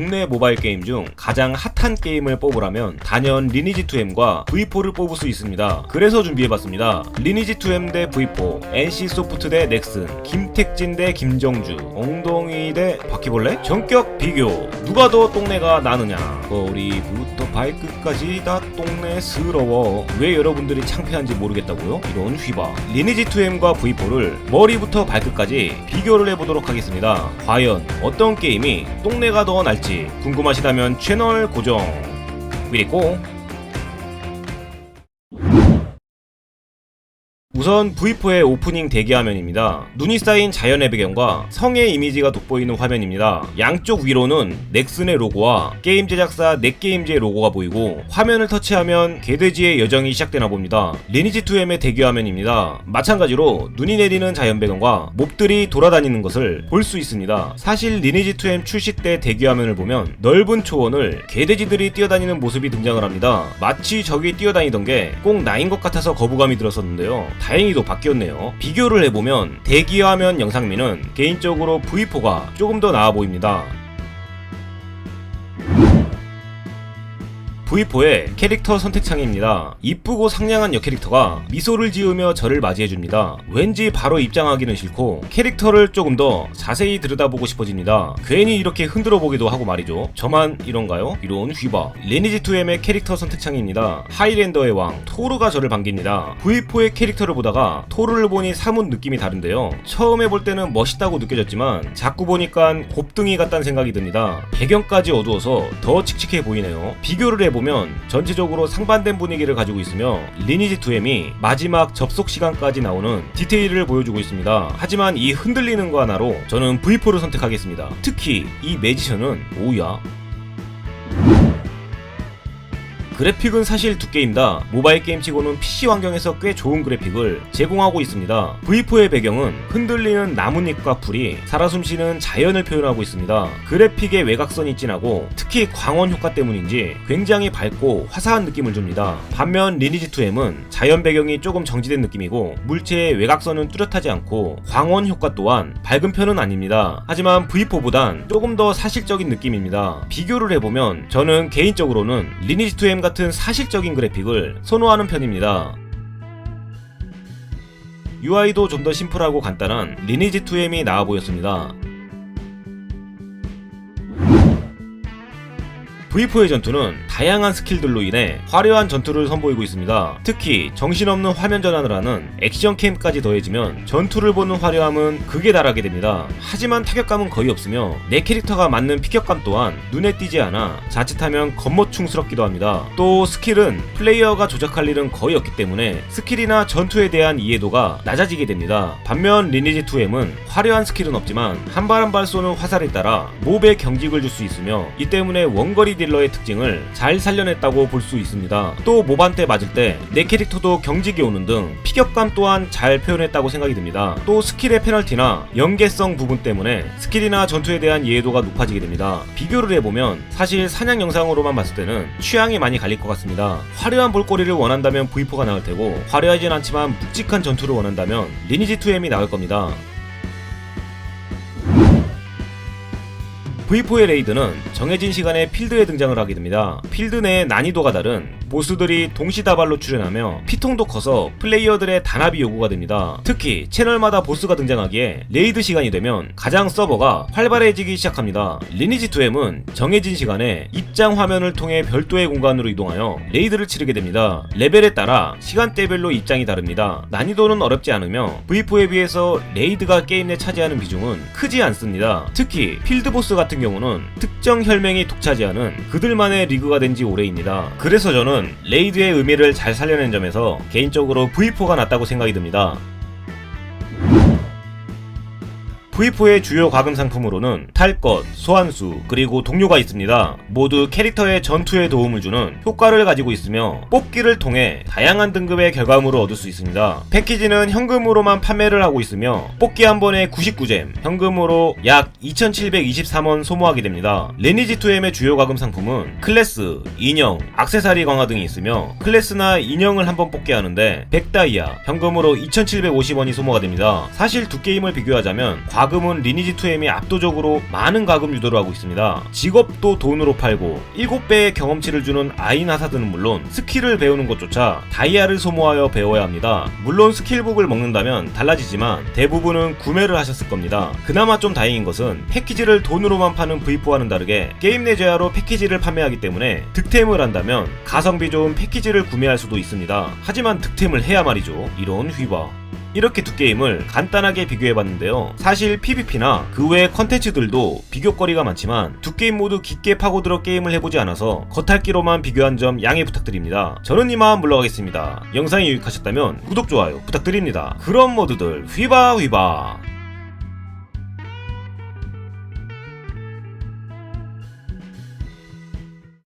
국내 모바일 게임 중 가장 핫한 게임을 뽑으라면 단연 리니지2M과 V4를 뽑을 수 있습니다. 그래서 준비해봤습니다. 리니지2M 대 V4, NC소프트 대 넥슨, 김택진 대 김정주, 엉덩이 대 바퀴벌레? 전격 비교. 누가 더 똥내가 나느냐? 머리부터 발끝까지 다 똥내스러워. 왜 여러분들이 창피한지 모르겠다고요? 이런 휘바. 리니지2M과 V4를 머리부터 발끝까지 비교를 해보도록 하겠습니다. 과연 어떤 게임이 똥내가 더 날지 궁금하시다면 채널 고정. 미리고 우선 V4의 오프닝 대기 화면입니다. 눈이 쌓인 자연의 배경과 성의 이미지가 돋보이는 화면입니다. 양쪽 위로는 넥슨의 로고와 게임 제작사 넥게임즈의 로고가 보이고 화면을 터치하면 개돼지의 여정이 시작되나 봅니다. 리니지2M의 대기 화면입니다. 마찬가지로 눈이 내리는 자연 배경과 몹들이 돌아다니는 것을 볼 수 있습니다. 사실 리니지2M 출시 때 대기 화면을 보면 넓은 초원을 개돼지들이 뛰어다니는 모습이 등장을 합니다. 마치 적이 뛰어다니던 게 꼭 나인 것 같아서 거부감이 들었었는데요. 다행히도 바뀌었네요. 비교를 해보면 대기 화면 영상미는 개인적으로 V4가 조금 더 나아 보입니다. V4의 캐릭터 선택 창입니다. 이쁘고 상냥한 여캐릭터가 미소를 지으며 저를 맞이해줍니다. 왠지 바로 입장하기는 싫고 캐릭터를 조금 더 자세히 들여다보고 싶어집니다. 괜히 이렇게 흔들어 보기도 하고 말이죠. 저만 이런가요? 이런 휘바. 리니지2M의 캐릭터 선택 창입니다. 하이랜더의 왕 토르가 저를 반깁니다. V4의 캐릭터를 보다가 토르를 보니 사뭇 느낌이 다른데요. 처음에 볼 때는 멋있다고 느껴졌지만 자꾸 보니까 곱등이 같다는 생각이 듭니다. 배경까지 어두워서 더 칙칙해 보이네요. 비교를 해보 면 전체적으로 상반된 분위기를 가지고 있으며 리니지 2M이 마지막 접속 시간까지 나오는 디테일을 보여주고 있습니다. 하지만 이 흔들리는 거 하나로 저는 V4를 선택하겠습니다. 특히 이 매지션은 오우야 그래픽은 사실 두께입니다. 모바일 게임치고는 PC 환경에서 꽤 좋은 그래픽을 제공하고 있습니다. V4의 배경은 흔들리는 나뭇잎과 풀이 살아 숨쉬는 자연을 표현하고 있습니다. 그래픽의 외곽선이 진하고 특히 광원 효과 때문인지 굉장히 밝고 화사한 느낌을 줍니다. 반면 리니지2M은 자연 배경이 조금 정지된 느낌이고 물체의 외곽선은 뚜렷하지 않고 광원 효과 또한 밝은 편은 아닙니다. 하지만 V4보단 조금 더 사실적인 느낌입니다. 비교를 해보면 저는 개인적으로는 리니지2M 같은 사실적인 그래픽을 선호하는 편입니다. UI도 좀 더 심플하고 간단한 리니지2M이 나와 보였습니다. V4의 전투는 다양한 스킬들로 인해 화려한 전투를 선보이고 있습니다. 특히 정신없는 화면 전환을 하는 액션 캠까지 더해지면 전투를 보는 화려함은 극에 달하게 됩니다. 하지만 타격감은 거의 없으며 내 캐릭터가 맞는 피격감 또한 눈에 띄지 않아 자칫하면 겉멋충스럽기도 합니다. 또 스킬은 플레이어가 조작할 일은 거의 없기 때문에 스킬이나 전투에 대한 이해도가 낮아지게 됩니다. 반면 리니지 2M은 화려한 스킬은 없지만 한 발 한 발 쏘는 화살에 따라 몹의 경직을 줄 수 있으며 이 때문에 원거리 딜러의 특징을 잘 살려냈다고 볼 수 있습니다. 또 모반테 맞을 때 내 캐릭터도 경직이 오는 등 피격감 또한 잘 표현했다고 생각이 듭니다. 또 스킬의 페널티나 연계성 부분 때문에 스킬이나 전투에 대한 이해도가 높아지게 됩니다. 비교를 해보면 사실 사냥 영상으로만 봤을 때는 취향이 많이 갈릴 것 같습니다. 화려한 볼거리를 원한다면 V4가 나올 테고 화려하진 않지만 묵직한 전투를 원한다면 리니지2M이 나올 겁니다. V4의 레이드는 정해진 시간에 필드에 등장을 하게 됩니다. 필드 내 난이도가 다른 보스들이 동시다발로 출연하며 피통도 커서 플레이어들의 단합이 요구가 됩니다. 특히 채널마다 보스가 등장하기에 레이드 시간이 되면 가장 서버가 활발해지기 시작합니다. 리니지2M은 정해진 시간에 입장 화면을 통해 별도의 공간으로 이동하여 레이드를 치르게 됩니다. 레벨에 따라 시간대별로 입장이 다릅니다. 난이도는 어렵지 않으며 V4에 비해서 레이드가 게임 내 차지하는 비중은 크지 않습니다. 특히 필드 보스 같은 경우는 특정 혈맹이 독차지하는 그들만의 리그가 된 지 오래입니다. 그래서 저는 레이드의 의미를 잘 살려낸 점에서 개인적으로 V4가 낫다고 생각이 듭니다. V4의 주요 과금 상품으로는 탈 것, 소환수, 그리고 동료가 있습니다. 모두 캐릭터의 전투에 도움을 주는 효과를 가지고 있으며 뽑기를 통해 다양한 등급의 결과물을 얻을 수 있습니다. 패키지는 현금으로만 판매를 하고 있으며 뽑기 한 번에 99잼, 현금으로 약 2723원 소모하게 됩니다. 레니지2M의 주요 과금 상품은 클래스, 인형, 악세사리 강화 등이 있으며 클래스나 인형을 한번 뽑게 하는데 100다이아, 현금으로 2750원이 소모가 됩니다. 사실 두 게임을 비교하자면 과금 가금은 리니지 2M이 압도적으로 많은 가금 유도를 하고 있습니다. 직업도 돈으로 팔고 7배의 경험치를 주는 아인 하사드는 물론 스킬을 배우는 것조차 다이아를 소모하여 배워야 합니다. 물론 스킬북을 먹는다면 달라지지만 대부분은 구매를 하셨을 겁니다. 그나마 좀 다행인 것은 패키지를 돈으로만 파는 V4와는 다르게 게임 내 제야로 패키지를 판매하기 때문에 득템을 한다면 가성비 좋은 패키지를 구매할 수도 있습니다. 하지만 득템을 해야 말이죠. 이런 휘바. 이렇게 두 게임을 간단하게 비교해봤는데요. 사실 PVP나 그외 컨텐츠들도 비교거리가 많지만 두 게임 모두 깊게 파고들어 게임을 해보지 않아서 겉핥기로만 비교한 점 양해 부탁드립니다. 저는 이만 물러가겠습니다. 영상이 유익하셨다면 구독, 좋아요 부탁드립니다. 그런 모두들 휘바 휘바